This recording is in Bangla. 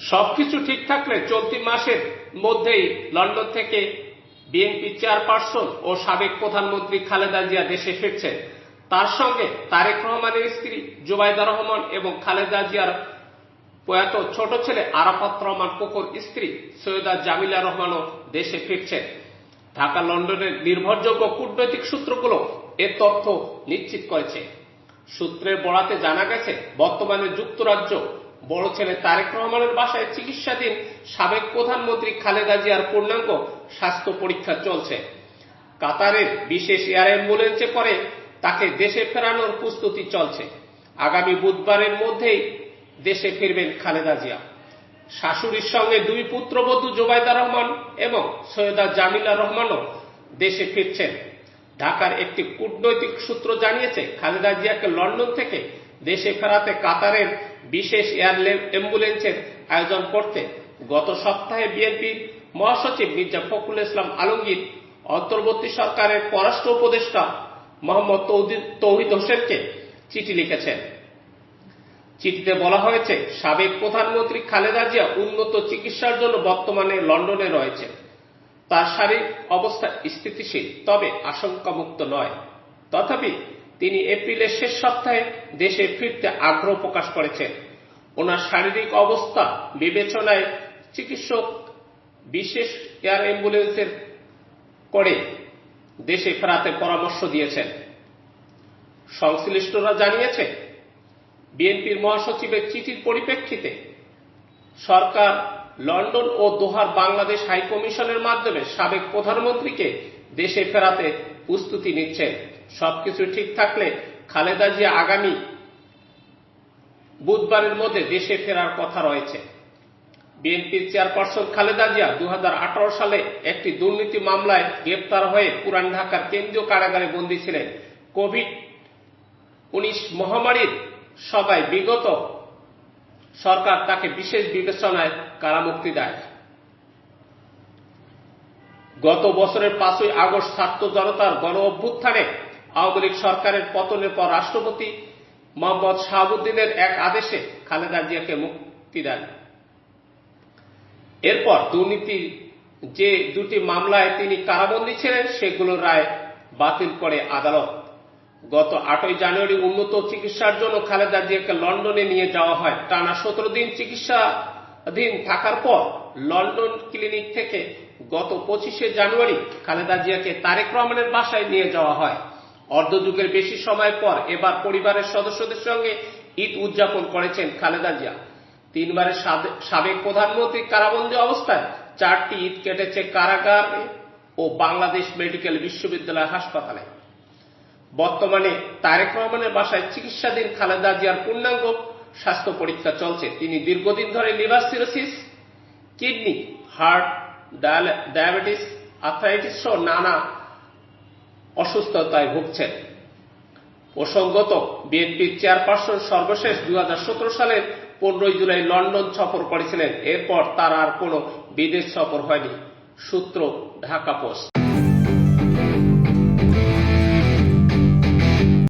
সবকিছু ঠিক থাকলে চলতি মাসের মধ্যেই লন্ডন থেকে বিএনপি চেয়ারপারসন ও সাবেক প্রধানমন্ত্রী খালেদা জিয়া দেশে ফিরছেন। তার সঙ্গে তারেক রহমানের স্ত্রী জুবাইদা রহমান এবং খালেদা জিয়ার প্রয়াত ছোট ছেলে আরাফাত রহমান কোকর স্ত্রী সৈয়দা জামিলা রহমানও দেশে ফিরছেন। ঢাকা, লন্ডনের নির্ভরযোগ্য কূটনৈতিক সূত্রগুলো এ তথ্য নিশ্চিত করেছে। সূত্রের বরাতে জানা গেছে, বর্তমানে যুক্তরাজ্য বড় ছেলে তারেক রহমানের বাসায় চিকিৎসাধীন সাবেক প্রধানমন্ত্রী খালেদা জিয়ার পূর্ণাঙ্গ স্বাস্থ্য পরীক্ষা চলছে। কাতারের বিশেষ এয়ার অ্যাম্বুলেন্সে করে তাকে দেশে ফেরানোর প্রস্তুতি চলছে। আগামী বুধবারের মধ্যেই দেশে ফিরবেন খালেদা জিয়া। শাশুড়ির সঙ্গে দুই পুত্রবধূ জোবাইদা রহমান এবং সৈয়দা জামিলা রহমানও দেশে ফিরছেন। ঢাকার একটি কূটনৈতিক সূত্র জানিয়েছে, খালেদা জিয়াকে লন্ডন থেকে দেশে ফেরাতে কাতারের বিশেষ এয়ার অ্যাম্বুলেন্সের আয়োজন করতে। গত সপ্তাহে বিএনপির মহাসচিব মির্জা ফখরুল ইসলাম আলমগীর, অন্তর্বর্তী সরকারের পররাষ্ট্র উপদেষ্টা মোহাম্মদ তৌহিদ হোসেনকে চিঠি লিখেছেন। চিঠিতে বলা হয়েছে, সাবেক প্রধানমন্ত্রী খালেদা জিয়া উন্নত চিকিৎসার জন্য বর্তমানে লন্ডনে রয়েছে তার শারীরিক অবস্থা স্থিতিশীল, তবে আশঙ্কামুক্ত নয়। তথাপি তিনি এপ্রিলের শেষ সপ্তাহে দেশে ফিরতে আগ্রহ প্রকাশ করেছেন। ওনার শারীরিক অবস্থা, বিবেচনায় চিকিৎসক বিশেষ এয়ার অ্যাম্বুলেন্সের করে দেশে ফেরাতে পরামর্শ দিয়েছেন। সংশ্লিষ্টরা জানিয়েছে বিএনপির মহাসচিবের চিঠির পরিপ্রেক্ষিতে সরকার লন্ডন ও দোহার বাংলাদেশ হাইকমিশনের মাধ্যমে সাবেক প্রধানমন্ত্রীকে দেশে ফেরাতে প্রস্তুতি নিচ্ছেন। সবকিছু ঠিক থাকলে খালেদা জিয়া আগামী বুধবারের মধ্যে দেশে ফেরার কথা রয়েছে। বিএনপির চেয়ারপারসন খালেদা জিয়া দু হাজার আঠারো সালে একটি দুর্নীতি মামলায় গ্রেপ্তার হয়ে পুরান ঢাকার কেন্দ্রীয় কারাগারে বন্দী ছিলেন। কোভিড উনিশ মহামারীর সবাই বিগত সরকার তাকে বিশেষ বিবেচনায় কারামুক্তি দেয়। গত বছরের পাঁচই আগস্ট ছাত্র জনতার গণ অভ্যুত্থানে আওয়ামী লীগ সরকারের পতনের পর রাষ্ট্রপতি মোহাম্মদ শাহাবুদ্দিনের এক আদেশে খালেদা জিয়াকে মুক্তি দেন। এরপর দুর্নীতির যে দুটি মামলায় তিনি কারাবন্দী ছিলেন, সেগুলোর রায় বাতিল করে আদালত। গত আটই জানুয়ারি উন্নত চিকিৎসার জন্য খালেদা জিয়াকে লন্ডনে নিয়ে যাওয়া হয়। টানা সতেরো দিন চিকিৎসাধীন থাকার পর লন্ডন ক্লিনিক থেকে গত পঁচিশে জানুয়ারি খালেদা জিয়াকে তারেক রহমানের বাসায় নিয়ে যাওয়া হয়। অর্ধযুগের বেশি সময় পর এবার পরিবারের সদস্যদের সঙ্গে ঈদ উদযাপন করেছেন খালেদা জিয়া। তিনবারের সাবেক প্রধানমন্ত্রী কারাবন্দী অবস্থায় চারটি ঈদ কেটেছে কারাগারে ও বাংলাদেশ মেডিকেল বিশ্ববিদ্যালয় হাসপাতালে। বর্তমানে তারেক রহমানের বাসায় চিকিৎসাধীন খালেদা জিয়ার পূর্ণাঙ্গ স্বাস্থ্য পরীক্ষা চলছে। তিনি দীর্ঘদিন ধরে liver cirrhosis, kidney, heart diabetes, arthritis সহ নানা অসুস্থতায় ভুগছেন। প্রসঙ্গত, বিএনপির চেয়ারপারসন সর্বশেষ দু হাজার সতেরো সালের পনেরোই জুলাই লন্ডন সফর করেছিলেন। এরপর তার আর কোনো বিদেশ সফর হয়নি। সূত্র, ঢাকা পোস্ট।